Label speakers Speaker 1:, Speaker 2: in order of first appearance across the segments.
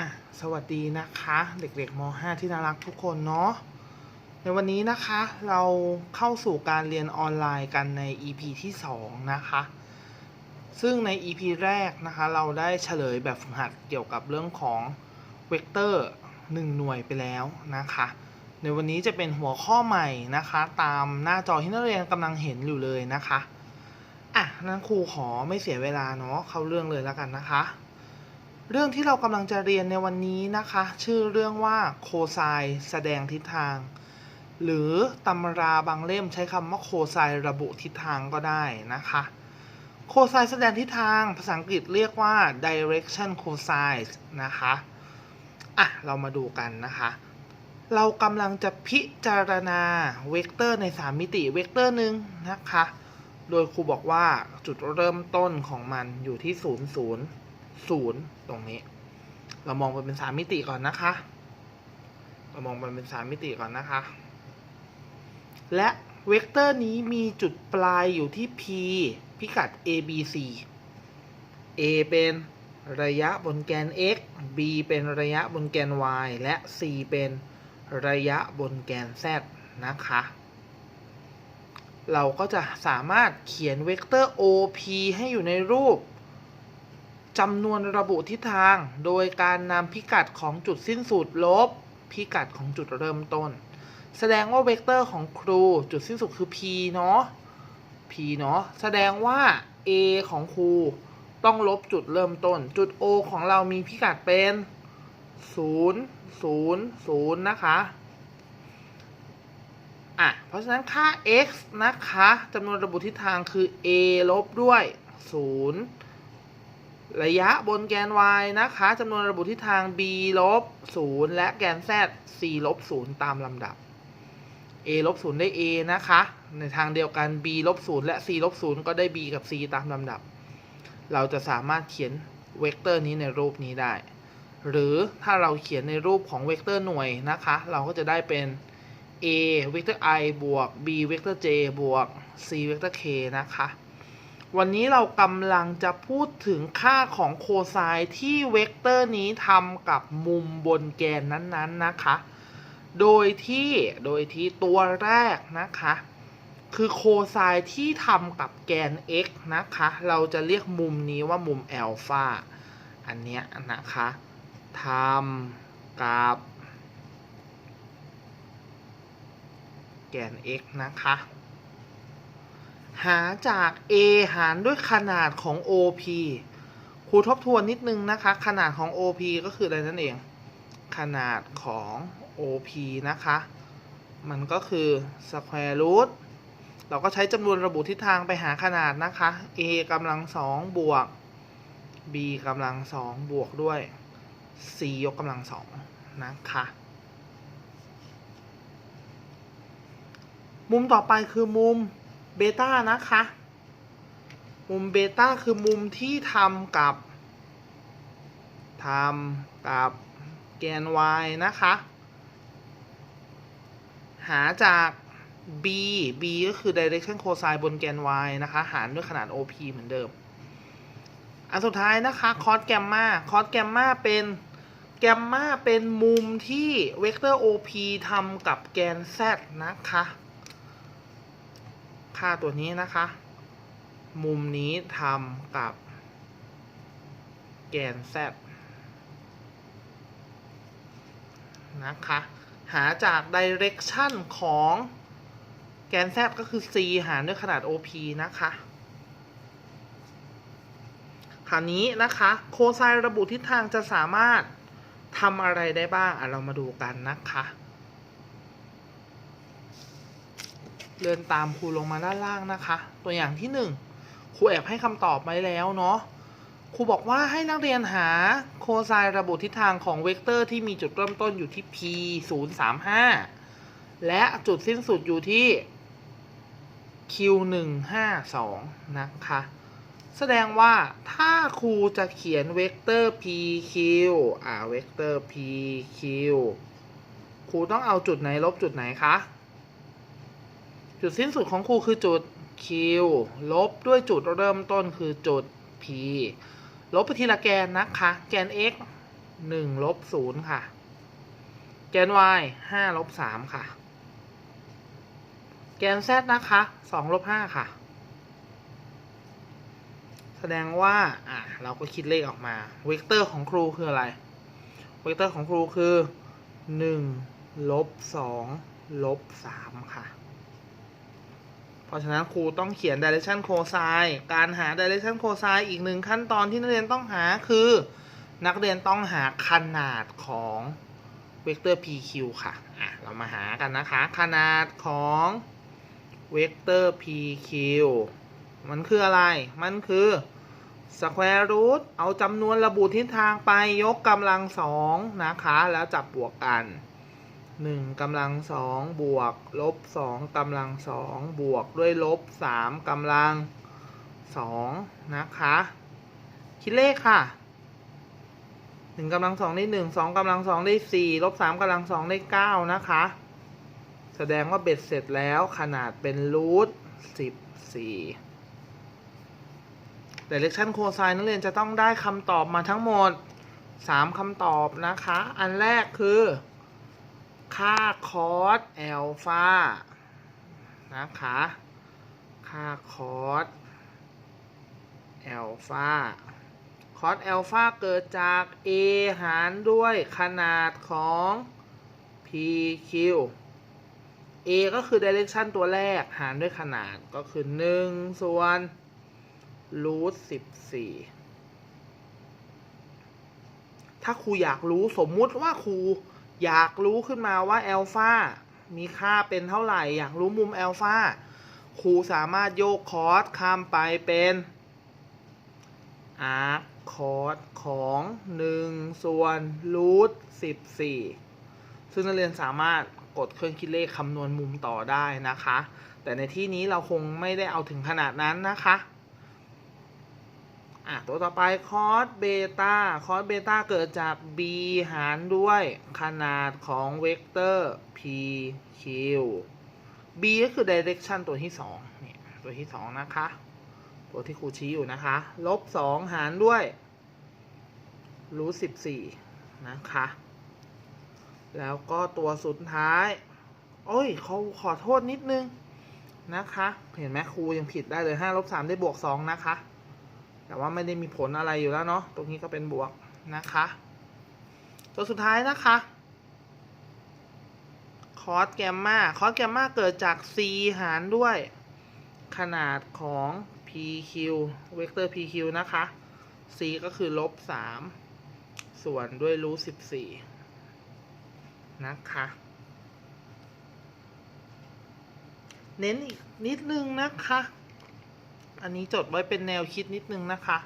Speaker 1: อะสวัสดีนะคะเด็กๆม .5 ที่น่ารักทุกคนเนาะในวันนี้นะคะเราเข้าสู่การเรียนออนไลน์กันใน EP ที่ 2 นะคะ ซึ่งใน EP แรกนะคะ เราได้เฉลยแบบฝึกหัดเกี่ยวกับเรื่องของเวกเตอร์ 1 หน่วยไปแล้วนะคะ ในวันนี้จะเป็นหัวข้อใหม่นะคะ ตามหน้าจอที่นักเรียนกำลังเห็นอยู่เลยนะคะอะนั้นครูขอไม่เสียเวลาเนาะเข้าเรื่องเลยแล้วกันนะคะ เรื่องที่เรากำลังจะเรียนในวันนี้นะคะ ชื่อเรื่องว่าโคไซแสดงทิศทาง หรือตำราบางเล่มใช้คำว่าโคไซระบุทิศทางก็ได้นะคะ โคไซแสดงทิศทางภาษาอังกฤษเรียกว่า direction cosine นะคะอะเรามาดูกันนะคะ เรากำลังจะพิจารณาเวกเตอร์ใน 3 มิติเวกเตอร์หนึ่งนะคะ โดยครูบอกว่าจุดเริ่มต้นของมันอยู่ที่ 0 0 0ตรงนี้ เรามองไปเป็น3มิติก่อนนะคะ เรามองไปเป็น3มิติก่อนนะคะ และเวกเตอร์นี้มีจุดปลายอยู่ที่ P พิกัด A B C A เป็นระยะบนแกน x b เป็นระยะบนแกน y และ c เป็นระยะบนแกน z นะคะ เราก็จะสามารถเขียนเวกเตอร์ OP ให้อยู่ในรูป จำนวนระบุทิศทาง โดยการนำพิกัดของจุดสิ้นสุดลบ พิกัดของจุดเริ่มต้น แสดงว่าเวกเตอร์ของครูจุดสิ้นสุดคือ P เนาะ P เนาะแสดงว่า A ของครูต้องลบจุดเริ่มต้น จุด O ของเรามีพิกัดเป็น 0 0 0 นะคะอะ เพราะฉะนั้นค่า x นะคะจำนวนระบุทิศทางคือ a ลบด้วย 0 ระยะบนแกน y นะคะจำนวนระบุทิศทาง b ลบ0และแกน z c ลบ0ตามลำดับ a ลบ0ได้ a นะคะ ในทางเดียวกัน b ลบ0และ c ลบ0ก็ได้ b กับ c ตามลำดับ เราจะสามารถเขียนเวกเตอร์นี้ในรูปนี้ได้ หรือถ้าเราเขียนในรูปของเวกเตอร์หน่วยนะคะ เราก็จะได้เป็น a เวกเตอร์ i บวก b เวกเตอร์ j บวก c เวกเตอร์ k นะคะ วันนี้เรากำลังจะพูดถึงค่าของโคไซน์ที่เวกเตอร์นี้ทำกับมุมบนแกนนั้นๆนะคะ โดยที่โดยที่ตัวแรกนะคะ คือโคไซน์ที่ทำกับแกน x นะคะ เราจะเรียกมุมนี้ว่ามุมอัลฟาอันเนี้ยนะคะทำกับแกน x นะคะ หาจาก a หารด้วยขนาดของ op ครูทบทวนนิดนึงนะคะ ขนาดของ op ก็คืออะไรนั่นเอง ขนาดของ op นะคะ มันก็คือ square root เราก็ใช้จำนวนระบุทิศทางไปหาขนาดนะคะ a กำลังสองบวก b กำลังสองบวกด้วย c ยกกำลังสองนะคะมุมต่อไปคือมุม เบต้านะคะ มุมเบต้าคือมุมที่ทำกับทำกับแกน y นะคะ หาจาก b b ก็คือ direction cosine บนแกน y นะคะ หารด้วยขนาด op เหมือนเดิม อันสุดท้ายนะคะ cos แกมมาคอสแกมมาเป็นแกมมาเป็นมุมที่เวกเตอร์ op ทำกับแกน z นะคะ ค่าตัวนี้นะคะ มุมนี้ทำกับ แกน z นะคะ หาจาก direction ของแกน z ก็คือ c หารด้วยขนาด op นะคะคราวนี้นะคะ โคไซน์ระบุทิศทางจะสามารถทำอะไรได้บ้างอะเรามาดูกันนะคะ เดินตามครูลงมาด้านล่างนะคะ ตัวอย่างที่หนึ่งครูแอบให้คำตอบไว้แล้วเนาะครูบอกว่าให้นักเรียนหาโคไซน์ระบุทิศทางของเวกเตอร์ที่มีจุดเริ่มต้นอยู่ที่ p 0 3 5 และจุดสิ้นสุดอยู่ที่ q 1 5 2 นะคะ แสดงว่าถ้าครูจะเขียนเวกเตอร์ pq อ่าเวกเตอร์ pq ครูต้องเอาจุดไหนลบจุดไหนคะ จุดสิ้นสุดของครูคือจุด q ลบด้วยจุดเริ่มต้นคือจุด p ลบไปทีละแกนนะคะ แกน x หนึ่งลบศูนย์ค่ะ แกน y ห้าลบสามค่ะ แกน z นะคะสองลบห้าค่ะ แสดงว่า อะ เราก็คิดเลขออกมา เวกเตอร์ของครูคืออะไร เวกเตอร์ของครูคือหนึ่งลบสองลบสามค่ะ ราะฉะนั้นครูต้องเขียน direction cosine การหา direction cosine อีกหนึ่งขั้นตอนที่นักเรียนต้องหาคือ นักเรียนต้องหาขนาดของเวกเตอร์ PQ ค่ะอะ เรามาหากันนะคะ ขนาดของเวกเตอร์ PQ มันคืออะไร มันคือ square root เอาจำนวนระบุทิศทางไปยกกำลังสองนะคะ แล้วจับบวกกัน 1กำลังสองบวก ลบสองกำลังสองบวกด้วยลบสามกำลังสองนะคะ คิดเลขค่ะหนึ่งกำลังสองได้หนึ่งสองกำลังสองได้สี่ลบสามกำลังสองได้เก้านะคะ แสดงว่าเบ็ดเสร็จแล้วขนาดเป็นรูทสิบสี่ direction cosine นักเรียนจะต้องได้คำตอบมาทั้งหมด3คำตอบนะคะ อันแรกคือ ค่าคอสแอลฟานะคะค่าคอสแอลฟาคอสแอลฟาเกิดจาก a หารด้วยขนาดของ pq a ก็คือ direction ตัวแรก หารด้วยขนาดก็คือ 1 ส่วนรูทสิบสี่ถ้าครูอยากรู้สมมุติว่าครู อยากรู้ขึ้นมาว่าแอลฟามีค่าเป็นเท่าไหร่ อยากรู้มุมแอลฟาครูสามารถโยกคอร์สข้ามไปเป็นอาร์คคอร์สของ 1 ส่วนรูท14 ซึ่งนักเรียนสามารถกดเครื่องคิดเลขคำนวณมุมต่อได้นะคะ แต่ในที่นี้เราคงไม่ได้เอาถึงขนาดนั้นนะคะ อะตัวต่อไปคอสเบต้าคอสเบต้าเกิดจาก b หารด้วยขนาดของเวกเตอร์ pq b ก็คือ direction ตัวที่2เนี่ยตัวที่ 2 นะคะ ตัวที่ครูชี้อยู่นะคะ ลบ 2 หารด้วยรูท14 นะคะ แล้วก็ตัวสุดท้าย โอ้ยเขาขอโทษนิดนึงนะคะ เห็นไหมครูยังผิดได้เลย5ลบ3ได้บวก 2 นะคะ แต่ว่าไม่ได้มีผลอะไรอยู่แล้วเนาะตรงนี้ก็เป็นบวกนะคะ ตัวสุดท้ายนะคะคอสแกมมาคอสแกมมาเกิดจาก c หารด้วย ขนาดของ pq เวกเตอร์ pq นะคะ c ก็คือลบ 3 ส่วนด้วยรูท14 นะคะ เน้นอีกนิดนึงนะคะ อันนี้จดไว้เป็นแนวคิดนิดนึงนะคะ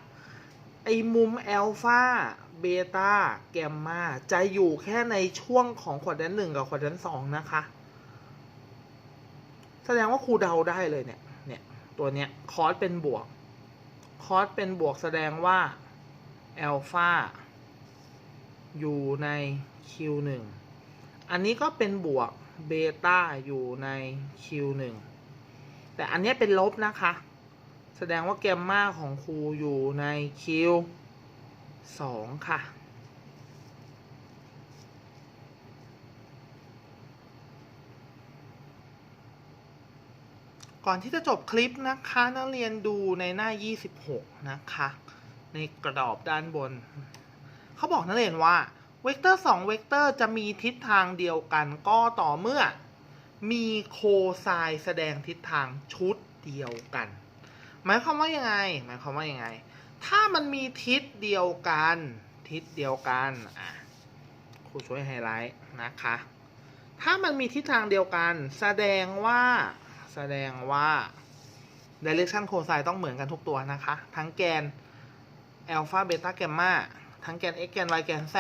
Speaker 1: ไอ้มุมอัลฟาเบต้าแกมมาจะอยู่แค่ในช่วงของขวดแดนหนึ่งกับขวดแดนสองนะคะ แสดงว่าครูเดาได้เลยเนี่ย เนี่ยตัวเนี้ยคอสเป็นบวก คอสเป็นบวกแสดงว่าอัลฟาอยู่ใน Q1 อันนี้ก็เป็นบวกเบต้าอยู่ใน Q1 แต่อันนี้เป็นลบนะคะ แสดงว่าแกมมาของครูอยู่ในคิวสองค่ะ ก่อนที่จะจบคลิปนะคะ นักเรียนดูในหน้า 26 นะคะ ในกระดอบด้านบน เขาบอกนักเรียนว่าเวกเตอร์2เวกเตอร์จะมีทิศทางเดียวกันก็ต่อเมื่อ มีโคไซน์แสดงทิศทางชุดเดียวกัน หมายความว่ายังไง หมายความว่ายังไง ถ้ามันมีทิศเดียวกัน ทิศเดียวกันอะครูช่วยไฮไลท์นะคะ ถ้ามันมีทิศทางเดียวกัน แสดงว่า แสดงว่า direction cosine ต้องเหมือนกันทุกตัวนะคะ ทั้งแกน alpha beta gamma ทั้งแกน x แกน y แกน z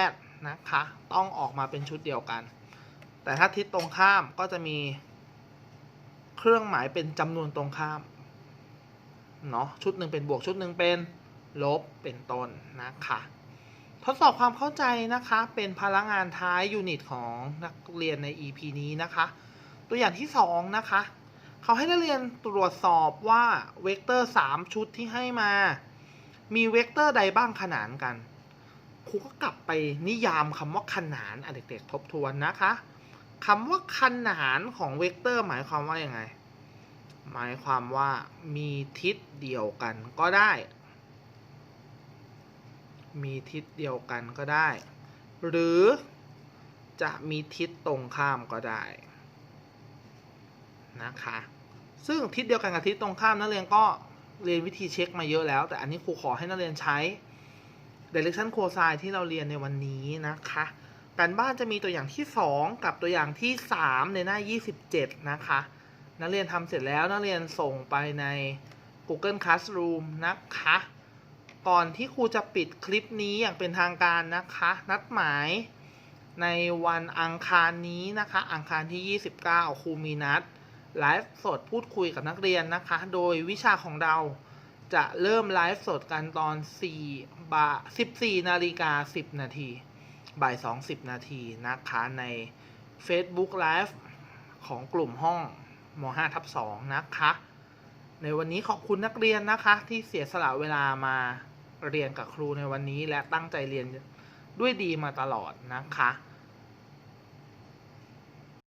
Speaker 1: นะคะ ต้องออกมาเป็นชุดเดียวกัน แต่ถ้าทิศตรงข้ามก็จะมี เครื่องหมายเป็นจำนวนตรงข้าม เนาะชุดหนึ่งเป็นบวกชุดหนึ่งเป็นลบเป็นต้นนะคะทดสอบความเข้าใจนะคะ เป็นพลังงานท้ายยูนิตของนักเรียนใน EP นี้นะคะ ตัวอย่างที่ 2 นะคะ เขาให้นักเรียนตรวจสอบว่าเวกเตอร์ 3 ชุดที่ให้มา มีเวกเตอร์ใดบ้างขนานกัน ครูก็กลับไปนิยามคำว่าขนานอะเด็กๆทบทวนนะคะคำว่าขนานของเวกเตอร์หมายความว่าอยังไง หมายความว่ามีทิศเดียวกันก็ได้ มีทิศเดียวกันก็ได้ หรือจะมีทิศตรงข้ามก็ได้นะคะ ซึ่งทิศเดียวกันกับทิศตรงข้ามนักเรียนก็เรียนวิธีเช็คมาเยอะแล้ว แต่อันนี้ครูขอให้นักเรียนใช้ direction cosine ที่เราเรียนในวันนี้นะคะการบ้านจะมีตัวอย่างที่ 2 กับตัวอย่างที่ 3 ในหน้า 27 นะคะ นักเรียนทำเสร็จแล้วนักเรียนส่งไปใน Google Classroom นะคะ ก่อนที่ครูจะปิดคลิปนี้อย่างเป็นทางการนะคะ นัดหมายในวันอังคารนี้นะคะ อังคารที่ 29 ครูมีนัดไลฟ์สดพูดคุยกับนักเรียนนะคะ โดยวิชาของเราจะเริ่มไลฟ์สดกันตอน4บ่า14 นาฬิกา 10 นาที บ่าย 2 10 นาทีนะคะใน Facebook Live ของกลุ่มห้อง ม5ทับ2นะคะ ในวันนี้ขอบคุณนักเรียนนะคะ ที่เสียสละเวลามาเรียนกับครูในวันนี้และตั้งใจเรียนด้วยดีมาตลอดนะคะ